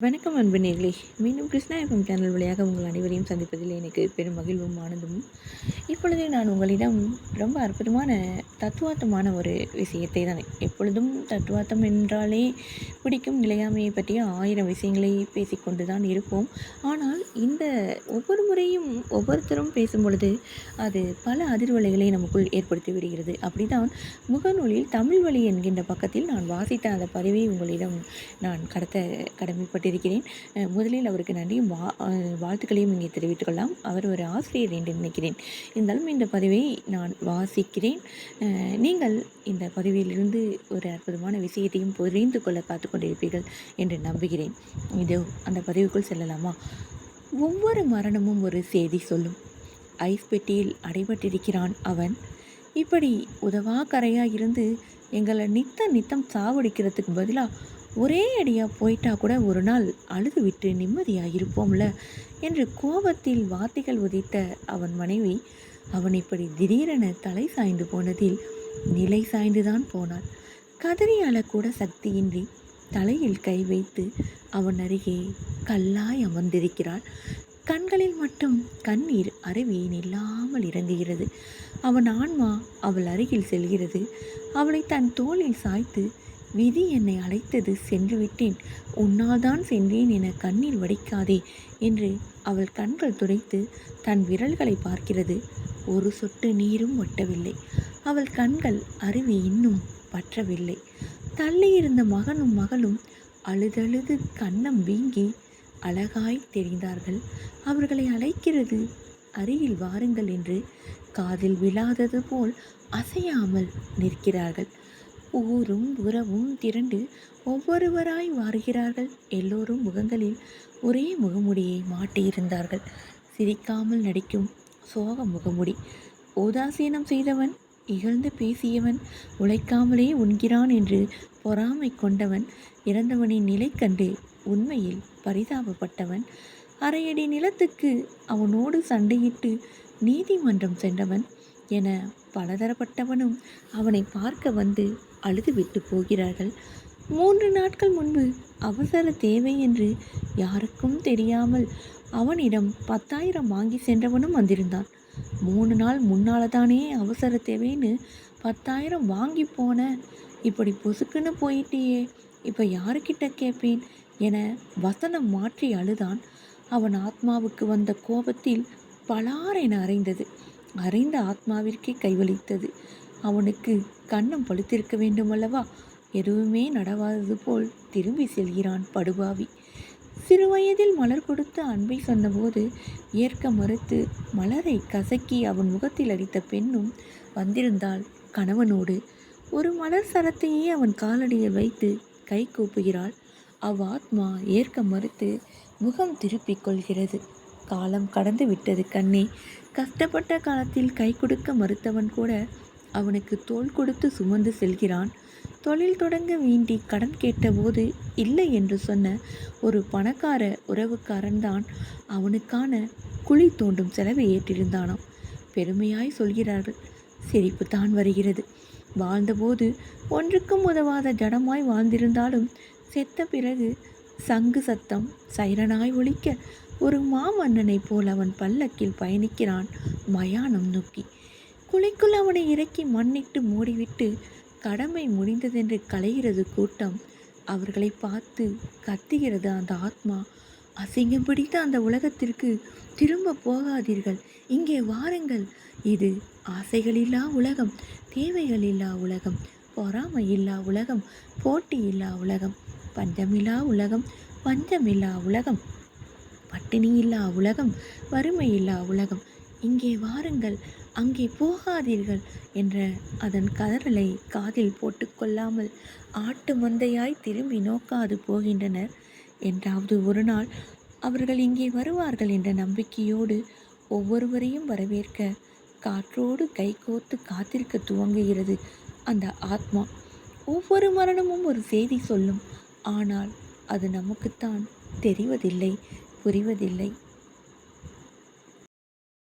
வணக்கம் அன்பு நேர்களே மீண்டும் கிருஷ்ணா எஃப்எம் சேனல் வழியாக உங்கள் அனைவரையும் சந்திப்பதில் எனக்கு பெரும் மகிழ்வும் ஆனந்தமும். இப்பொழுது நான் உங்களிடம் ரொம்ப அற்புதமான தத்துவார்த்தமான ஒரு விஷயத்தை தான் எப்பொழுதும் தத்துவார்த்தம் என்றாலே பிடிக்கும் நிலையாமையை பற்றிய ஆயிரம் விஷயங்களை பேசிக்கொண்டு தான் இருப்போம். ஆனால் இந்த ஒவ்வொரு முறையும் ஒவ்வொருத்தரும் பேசும் பொழுது அது பல அதிர்வலைகளை நமக்குள் ஏற்படுத்தி விடுகிறது. அப்படிதான் முகநூலில் தமிழ் வழி என்கின்ற பக்கத்தில் நான் வாசித்த அந்த பதிவை உங்களிடம் நான் கடத்த கடமைப்பட்டிருக்கிறேன். முதலில் அவருக்கு நன்றியும் வா வாழ்த்துக்களையும் இங்கே தெரிவித்துக்கொள்ளலாம் அவர் ஒரு ஆசிரியர் என்று நினைக்கிறேன். இருந்தாலும் இந்த பதிவை நான் வாசிக்கிறேன். நீங்கள் இந்த பதிவிலிருந்து ஒரு அற்புதமான விஷயத்தையும் புரிந்து கொள்ள காத்து கொண்டிருப்பீர்கள் என்று நம்புகிறேன். இது அந்த பதிவுக்குள் செல்லலாமா? ஒவ்வொரு மரணமும் ஒரு செய்தி சொல்லும். ஐஸ் பெட்டியில் அடைபட்டிருக்கிறான் அவன். இப்படி உதவா கரையாக இருந்து எங்களை நித்த நித்தம் சாவடிக்கிறதுக்கு பதிலாக ஒரே அடியாக போயிட்டா கூட ஒரு நாள் அழுது விட்டு நிம்மதியாக இருப்போம்ல என்று கோபத்தில் வார்த்தைகள் உதித்த அவன் மனைவி அவன் இப்படி திடீரென தலை சாய்ந்து போனதில் நிலை சாய்ந்துதான் போனாள். கதறி அழக்கூட சக்தியின்றி தலையில் கை வைத்து அவன் அருகே கல்லாய் அமர்ந்திருக்கிறாள். கண்களில் மட்டும் கண்ணீர் அருவி நில்லாமல் இறங்குகிறது. அவன் ஆன்மா அவள் அருகில் செல்கிறது. அவளை தன் தோளில் சாய்த்து விதி என்னை அழைத்தது சென்று விட்டேன் உன்னால் தான் சென்றேன் என கண்ணீர் வடிக்காதே என்று அவள் கண்கள் துடைத்து தன் விரல்களை பார்க்கிறது. ஒரு சொட்டு நீரும் ஒட்டவில்லை. அவள் கண்கள் அருவி இன்னும் பற்றவில்லை. தள்ளியிருந்த மகனும் மகளும் அழுதழுது கண்ணம் வீங்கி அழகாய் தெரிந்தார்கள். அவர்களை அழைக்கிறது அருகில் வாருங்கள் என்று காதில் விழாதது போல் அசையாமல் நிற்கிறார்கள். ஊரும் உறவும் திரண்டு ஒவ்வொருவராய் வருகிறார்கள் எல்லோரும் முகங்களில் ஒரே முகமுடியை மாட்டியிருந்தார்கள். சிரிக்காமல் நடிக்கும் சோக முகமுடி. ஓதாசீனம் செய்தவன் இகழ்ந்து பேசியவன் உழைக்காமலே உண்கிறான் என்று பொறாமை கொண்டவன் இறந்தவனின் நிலை கண்டு உண்மையில் பரிதாபப்பட்டவன் அரையடி நிலத்துக்கு அவனோடு சண்டையிட்டு நீதிமன்றம் சென்றவன் என பலதரப்பட்டவனும் அவனை பார்க்க வந்து அழுதுவிட்டு போகிறார்கள். மூன்று நாட்கள் முன்பு அவசர தேவை என்று யாருக்கும் தெரியாமல் அவனிடம் பத்தாயிரம் வாங்கி சென்றவனும் வந்திருந்தான். மூணு நாள் முன்னால் தானே அவசர தேவைன்னு பத்தாயிரம் வாங்கி போன. இப்படி பொசுக்குன்னு போயிட்டியே இப்போ யாருக்கிட்ட கேட்பேன் என வசனம் மாற்றி அழுதான். அவன் ஆத்மாவுக்கு வந்த கோபத்தில் பலாரென அறைந்தது. அறைந்த ஆத்மாவிற்கே கைவலித்தது. அவனுக்கு கண்ணம் பழுத்திருக்க வேண்டுமல்லவா? எதுவுமே நடவாதது போல் திரும்பி செல்கிறான் படுபாவி. சிறுவயதில் மலர் கொடுத்து அன்பை சொன்னபோது ஏற்க மறுத்து மலரை கசக்கி அவன் முகத்தில் அடித்த பெண்ணும் வந்திருந்தாள் கணவனோடு. ஒரு மலர் சரத்தையே அவன் காலடியில் வைத்து கை கூப்புகிறாள். அவ்வாத்மா ஏற்க மறுத்து முகம் திருப்பிக் கொள்கிறது. காலம் கடந்து விட்டது கண்ணே. கஷ்டப்பட்ட காலத்தில் கை கொடுக்க மறுத்தவன் கூட அவனுக்கு தோல் கொடுத்து சுமந்து செல்கிறான். தொழில் தொடங்க வேண்டி கடன் கேட்டபோது இல்லை என்று சொன்ன ஒரு பணக்கார உறவுக்காரன் தான் அவனுக்கான குழி தோண்டும் செலவை ஏற்றிருந்தானாம். பெருமையாய் சொல்கிறார்கள் சிரிப்பு தான் வருகிறது. வாழ்ந்தபோது ஒன்றுக்கும் உதவாத ஜடமாய் வாழ்ந்திருந்தாலும் செத்த பிறகு சங்கு சத்தம் சைரனாய் ஒழிக்க ஒரு மாமன்னனைப் போல் அவன் பல்லக்கில் பயணிக்கிறான் மயானம் நோக்கி. குழிக்குள் அவனை இறக்கி மண்ணிட்டு மூடிவிட்டு கடமை முடிந்ததென்று கலைகிறது கூட்டம். அவர்களை பார்த்து கத்துகிறது அந்த ஆத்மா. அசிங்கம் பிடித்த அந்த உலகத்திற்கு திரும்ப போகாதீர்கள். இங்கே வாருங்கள். இது ஆசைகளில்லா உலகம் தேவைகளில்லா உலகம் பொறாமை இல்லா உலகம் போட்டி இல்லா உலகம் பஞ்சமில்லா உலகம் பஞ்சமில்லா உலகம் பட்டினி இல்லா உலகம் வறுமை இல்லா உலகம். இங்கே வாருங்கள். அங்கே போகாதீர்கள் என்ற அதன் கதறலை காதில் போட்டுக்கொள்ளாமல் ஆட்டு மந்தையாய் திரும்பி நோக்காது போகின்றனர். என்றாவது ஒரு நாள் அவர்கள் இங்கே வருவார்கள் என்ற நம்பிக்கையோடு ஒவ்வொருவரையும் வரவேற்க காற்றோடு கைகோர்த்து காத்திருக்க துவங்குகிறது அந்த ஆத்மா. ஒவ்வொரு மரணமும் ஒரு செய்தி சொல்லும். ஆனால் அது நமக்குத்தான் தெரிவதில்லை புரிவதில்லை.